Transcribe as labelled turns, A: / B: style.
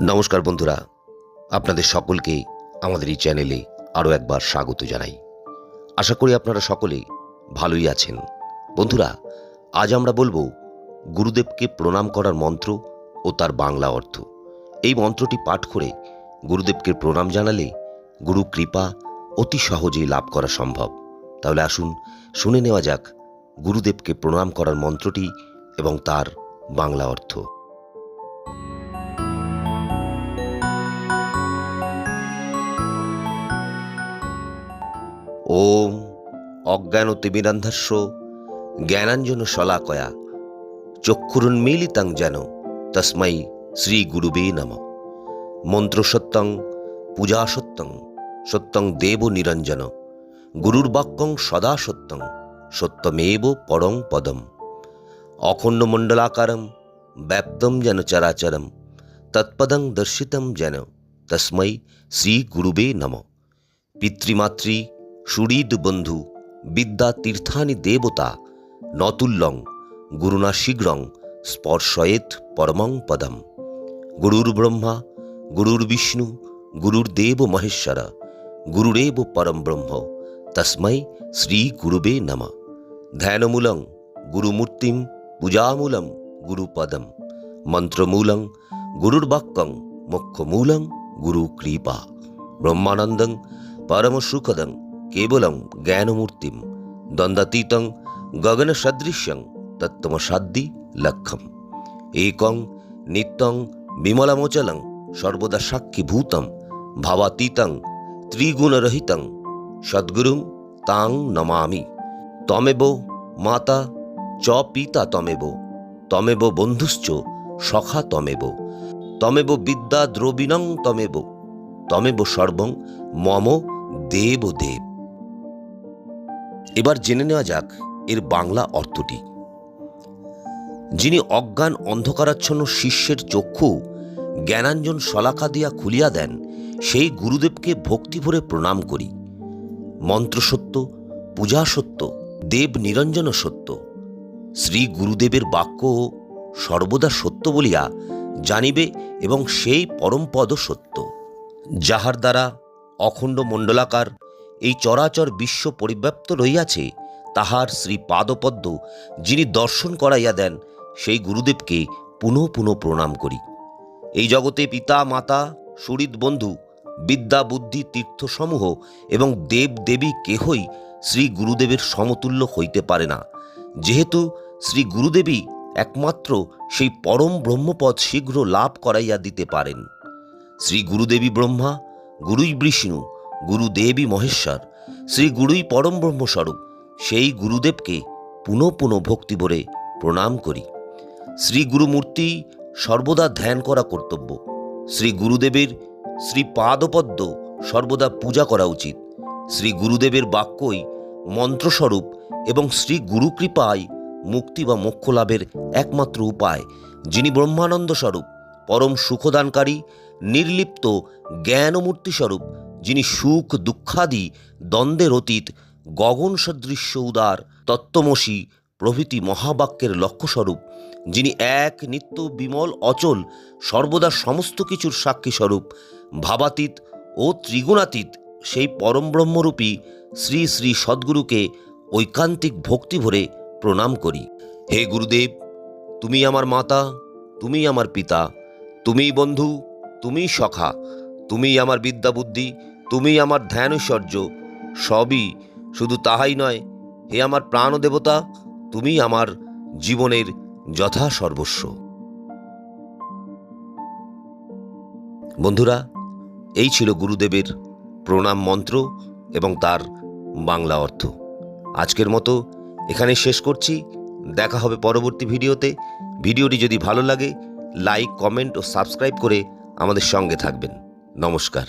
A: নমস্কার বন্ধুরা, আপনাদের সকলকে আমাদের এই চ্যানেলে আরও একবার স্বাগত জানাই। আশা করি আপনারা সকলে ভালোই আছেন। বন্ধুরা, আজ আমরা বলব গুরুদেবকে প্রণাম করার মন্ত্র ও তার বাংলা অর্থ। এই মন্ত্রটি পাঠ করে গুরুদেবকে প্রণাম জানালে গুরু কৃপা অতি সহজেই লাভ করা সম্ভব। তাহলে আসুন, শুনে নেওয়া যাক গুরুদেবকে প্রণাম করার মন্ত্রটি এবং তার বাংলা অর্থ। ওম অজ্ঞান তিমিরান্ধাস্য জ্ঞানাঞ্জন শলাকয়া, চক্ষুরুন্মীলিতাং যেন তস্মাই শ্রী গুরুবে নম। মন্ত্র সত্যং পূজা সত্যং সত্যং দেব নিরঞ্জন গুরুর বাক্যং সদা সত্যং সত্যমেব পরং পদম। অখণ্ড মণ্ডলাকারম ব্যাপ্তম যেন চরাচরম, তৎপদং দর্শিতম যেন তস্मै শ্রী গুরুবে নম। পিতৃমাতৃ সুহৃদ বন্ধু, বিদ্যা তীর্থানি দেবতা, নতুল্যং গুরুণা শীঘ্রং স্পর্শয়েত পরমং পদম। গুরুর ব্রহ্মা গুরুর বিষ্ণু গুরুর দেব মহেশ্বর, গুরুরেব পরম ব্রহ্ম তস্मै শ্রী গুরুবে নম। ধ্যানমূলং, গুরুমূর্তিম, পূজামূলম, গুরুপদম। মন্ত্রমূলং, গুরুর্বাক্যং গুরু কৃপা ব্রহ্মানন্দং, পরমসুখদং কেবলং জ্ঞানমূর্তিম দ্বন্দ্বাতীতং গগনসদৃশ্যং তত্ত্বমসাদ্দি লক্ষম একং নিত্যং বিমলামোচলং সর্বদা সাক্ষীভূতম ভাবাতীতং ত্রিগুণরহিতং সদ্গুরুং তাং নমামি তমেব মাতা চ পিতা তমেব তমেব বন্ধুশ্চ সখা তমেব তমেব বিদ্যা দ্রবিণং তমেব তমেব সর্বং মম দেব দেব এবার জেনে নেওয়া যাক এর বাংলা অর্থটি। যিনি অজ্ঞান অন্ধকারাচ্ছন্ন শিষ্যের চক্ষু জ্ঞানাঞ্জন শলাকা দিয়া খুলিয়া দেন, সেই গুরুদেবকে ভক্তি ভরে প্রণাম করি। মন্ত্র সত্য, পূজা সত্য, দেব নিরঞ্জন সত্য। শ্রী গুরুদেবের বাক্য সর্বদা সত্য বলিয়া জানিবে এবং সেই পরমপদ সত্য। যাহার দ্বারা অখণ্ড মণ্ডলাকার এই চরাচর বিশ্ব পরিব্যাপ্ত রহিয়াছে, তাহার শ্রী পাদপদ্ম, যিনি দর্শন করাইয়া দেন, সেই গুরুদেবকে পুনঃ পুনঃ প্রণাম করি। এই জগতে পিতা, মাতা, সুহৃদ বন্ধু, বিদ্যা, বুদ্ধি, তীর্থসমূহ এবং দেব, দেবী কেহই শ্রী গুরুদেবের সমতুল্য হইতে পারে না। যেহেতু শ্রী গুরুদেবী একমাত্র সেই পরম ব্রহ্মপদ শীঘ্র লাভ করাইয়া দিতে পারেন। শ্রী গুরুদেবী ব্রহ্মা, গুরুই বিষ্ণু গুরুদেবী মহেশ্বর, শ্রী গুরুই পরম ব্রহ্মস্বরূপ, সেই গুরুদেবকে পুনঃ পুনঃ ভক্তি ভরে প্রণাম করি। শ্রী গুরুমূর্তি সর্বদা ধ্যান করা কর্তব্য। শ্রী গুরুদেবের শ্রী পাদপদ্ম সর্বদা পূজা করা উচিত। শ্রী গুরুদেবের বাক্যই মন্ত্রস্বরূপ এবং শ্রী গুরুকৃপায় মুক্তি বা মোক্ষ লাভের একমাত্র উপায়, যিনি ব্রহ্মানন্দ স্বরূপ, পরম সুখদানকারী, নির্লিপ্ত, জ্ঞানমূর্তি স্বরূপ যিনি সুখ দুঃখাদি দ্বন্দ্বের অতীত, গগন সদৃশ্য উদার, তত্ত্বমসী, প্রভৃতি মহাবাক্যের লক্ষ্যস্বরূপ, যিনি এক, নিত্য বিমল, অচল, সর্বদা সমস্ত কিছুর সাক্ষী স্বরূপ ভাবাতীত ও ত্রিগুণাতীত, সেই পরম ব্রহ্মরূপী শ্রী শ্রী সদ্গুরুকে ঐকান্তিক ভক্তি ভরে প্রণাম করি। হে গুরুদেব তুমি আমার মাতা তুমি আমার পিতা তুমি বন্ধু তুমি সখা তুমি আমার বিদ্যা বুদ্ধি তুমি আমার ধ্যান ঐশ্বর্য, সবই শুধু তাহাই নয়, হে আমার প্রাণ দেবতা তুমি আমার জীবনের যথা সর্বস্ব। বন্ধুরা, এই ছিল গুরুদেবের প্রণাম মন্ত্র এবং তার বাংলা অর্থ। আজকের মতো এখানে শেষ করছি। দেখা হবে পরবর্তী ভিডিওতে। ভিডিওটি যদি ভালো লাগে, লাইক, কমেন্ট ও সাবস্ক্রাইব করে আমাদের সঙ্গে থাকবেন। নমস্কার।